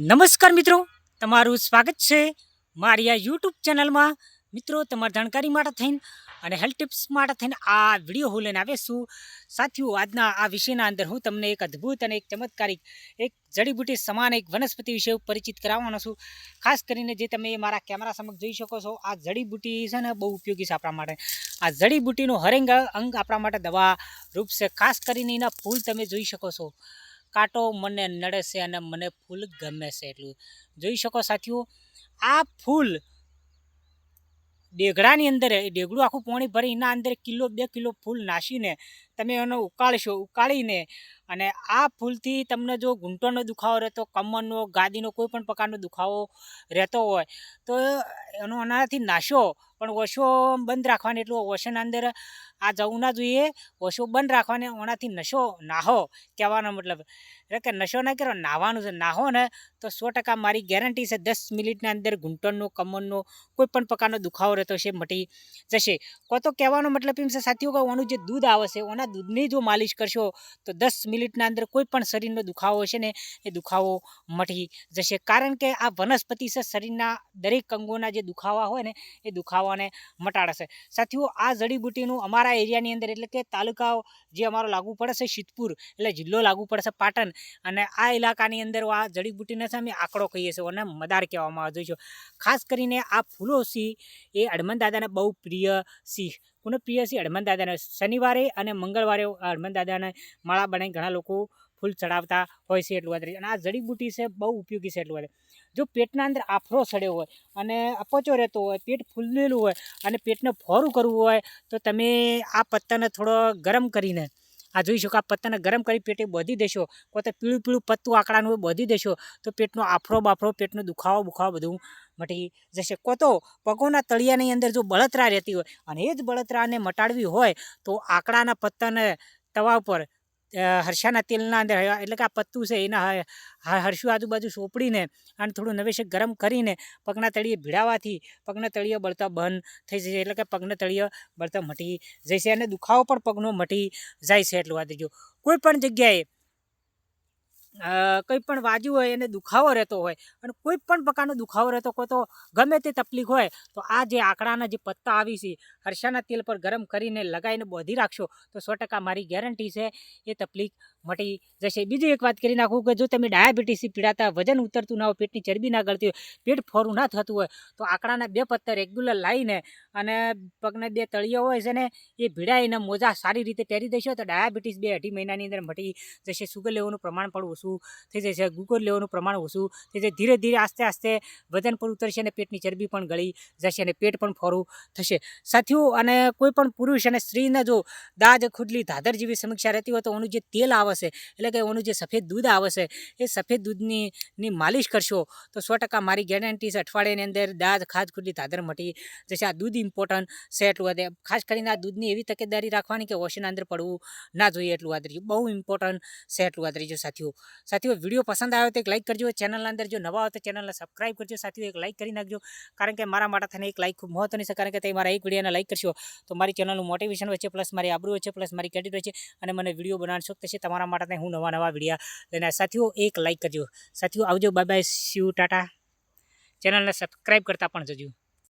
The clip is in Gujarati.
નમસ્કાર મિત્રો, તમારું સ્વાગત છે મારી આ યુટ્યુબ ચેનલમાં. મિત્રો, તમારી જાણકારી માટે થઈને અને હેલ્થ ટિપ્સ માટે થઈને આ વીડિયો હું લઈને આવ્યો છું. સાથીઓ, આજના આ વિષયના અંદર હું તમને એક અદ્ભુત અને એક ચમત્કારિક, એક જડીબુટી સમાન એક વનસ્પતિ વિશે પરિચિત કરાવવાનો છું. ખાસ કરીને જે તમે મારા કેમેરા સમક્ષ જોઈ શકો છો, આ જડીબુટી છે ને, બહુ ઉપયોગી છે આપણા માટે. આ જડીબુટીનું હરેંગ અંગ આપણા માટે દવા રૂપ છે. ખાસ કરીને એના ફૂલ તમે જોઈ શકો છો. કાંટો મને નડે છે અને મને ફૂલ ગમે છે એટલું. જોઈ શકો સાથીઓ, આ ફૂલ ડેગડાની અંદર, એ ડેગડું આખું પાણી ભરી એના અંદર કિલો, બે કિલો ફૂલ નાખીને તમે એનો ઉકાળશો, ઉકાળીને અને આ ફૂલથી તમને જો ઘૂંટણનો દુખાવો રહેતો, કમરનો, ગાદીનો કોઈ પણ પ્રકારનો દુખાવો રહેતો હોય, તો એનો એનાથી નાશો, પણ વશો બંધ રાખવાની, એટલું વશોના અંદર આ જવું ના જોઈએ વશો બંધ રાખવાને ઓનાથી નશો નાહો કહેવાનો મતલબ. એટલે કે નશો ના કરો, નાહવાનું છે. નાહો ને તો સો ટકા મારી ગેરંટી છે. દસ મિનિટના અંદર ઘૂંટણનો કમરનો કોઈ પણ પ્રકારનો દુખાવો રહેતો છે મટી જશે. કો તો કહેવાનો મતલબ એમ છે સાથીઓ કે ઓનું જે દૂધ આવે છે, ઓના દૂધની જો માલિશ કરશો, તો દસ મિનિટના અંદર કોઈ પણ શરીરનો દુખાવો છે ને, એ દુખાવો મટી જશે. કારણ કે આ વનસ્પતિ છે, શરીરના દરેક અંગોના જે દુખાવા હોય ને, એ દુખાવાને મટાડશે. સાથીઓ, આ જડીબુટીનું અમારા એરિયાની અંદર એટલે કે તાલુકાઓ જે અમારો લાગુ પડે છે એટલે જિલ્લો લાગુ પડશે પાટણ, અને આ ઇલાકાની અંદર આ જડીબુટીને છે અમે આંકડો કહીએ છીએ, અને મદાર કહેવામાં આવે છે. ખાસ કરીને આ ફૂલો સિંહ એ હડમન દાદાને બહુ પ્રિય સી કોને પ્રિય સી હડમન દાદાને શનિવારે અને મંગળવારે હડમન દાદાને માળા બનાવી ઘણા લોકો ફૂલ ચડાવતા હોય છે એટલું વધારે અને આ જડીબુટી છે બહુ ઉપયોગી છે એટલું વધારે જો પેટના અંદર આફરો સડ્યો હોય અને અપચો રહેતો હોય, પેટ ફૂલેલું હોય અને પેટને ફોરું કરવું હોય, તો તમે આ પત્તાને થોડો ગરમ કરીને આ જોઈ શકો, આ પત્તાને ગરમ કરી પેટે બધી દેશો કો તો પીળું પીળું પત્તું આકડાનું બધી દેશો, તો પેટનો આફરો બાફરો, પેટનો દુખાવો બુખાવો બધું મટી જશે. કો તો પગોના તળિયાની અંદર જો બળતરા રહેતી હોય અને એ જ બળતરાને મટાડવી હોય, તો આકડાના પત્તાને તવા ઉપર હરસાના તેલના અંદર એટલે કે આ પત્તું છે, એના હર્ષું આજુબાજુ સોંપડીને અને થોડું નવેશે ગરમ કરીને પગના તળિયે ભીડાવાથી પગના તળિયે બળતા બંધ થઈ જશે, એટલે કે પગના તળિયે બળતા મટી જશે અને દુખાવો પણ પગનો મટી જાય છે, એટલું વાત જો કોઈ પણ જગ્યાએ કંઈ પણ વાજ્યું હોય એને દુખાવો રહેતો હોય અને કોઈ પણ પ્રકારનો દુખાવો રહેતો કોઈ તો ગમે તે તકલીફ હોય તો આ જે આંકડાના જે પત્તા આવી છે, હર્ષાના તેલ પર ગરમ કરીને લગાવીને બોધી રાખશો તો સો ટકા મારી ગેરંટી છે, એ તકલીફ મટી જશે. બીજી એક વાત કરી નાખું કે જો તમે ડાયાબિટીસથી પીડાતા, વજન ઉતરતું ના હોય, પેટની ચરબી ના ગળતી હોય, પેટ ફોરું ના થતું હોય, તો આંકડાના બે પત્તા રેગ્યુલર લાવીને અને પગના બે તળિયા હોય છે ને, એ ભીડાઈને મોજા સારી રીતે પહેરી દેશો તો ડાયાબિટીસ બે અઢી મહિનાની અંદર મટી જશે. સુગર લેવાનું પ્રમાણ પણ ઓછું થઈ જશે ગ્લુકોઝ લેવાનું પ્રમાણ ઓછું થઈ જશે ધીરે ધીરે આસ્તે આસ્તે વજન પણ ઉતરશે અને પેટની ચરબી પણ ગળી જશે અને પેટ પણ ફોરું થશે. સાથીઓ, અને કોઈ પણ પુરુષ અને સ્ત્રીને જો દાજ, ખુડલી, ધાધર જેવી સમીક્ષા રહેતી હોય તો એનું જે તેલ આવે છે એટલે કે એનું જે સફેદ દૂધ આવે છે એ સફેદ દૂધની, ની માલિશ કરશો તો સો ટકા મારી ગેરંટી છે. અઠવાડિયાની અંદર દાજ, ખાજ, ખુડલી, ધાધર મટી જશે. આ દૂધ ઇમ્પોર્ટન્ટ છે એટલું વધે ખાસ કરીને આ દૂધની એવી તકેદારી રાખવાની કે વોશના અંદર પડવું ના જોઈએ એટલું આદરી. બહુ ઇમ્પોર્ટન્ટ છે એટલું વાદરી જો સાથીઓ. સાથીઓ વીડિયો પસંદ આવ્યો તો એક લાઇક કરજો. ચેનલના અંદર જો નવા હોય તો ચેનલને સબસ્ક્રાઇબ કરજો. સાથીઓ એક લાઇક કરી નાખજો. કારણ કે મારા માટે થઈને એક લાઇક ખૂબ મહત્વની છે. કારણ કે તે મારા એક વિડીયોને લાઇક કરશો. તો મારી ચેનલનું મોટિવેશન વચ્ચે પ્લસ મારી આબરૂ વચ્ચે પ્લસ મારી ક્રેડિટ વચ્ચે અને મને વીડિયો બનાવવાનો શોખ થશે, તમારા માટે હું નવા નવા વીડિયો લઈને સાથીઓ, એક લાઇક કરજો. સાથીઓ, આવજો. બાય બાય શિવ ટાટા ચેનલને સબસ્ક્રાઇબ કરતા પણ જજો.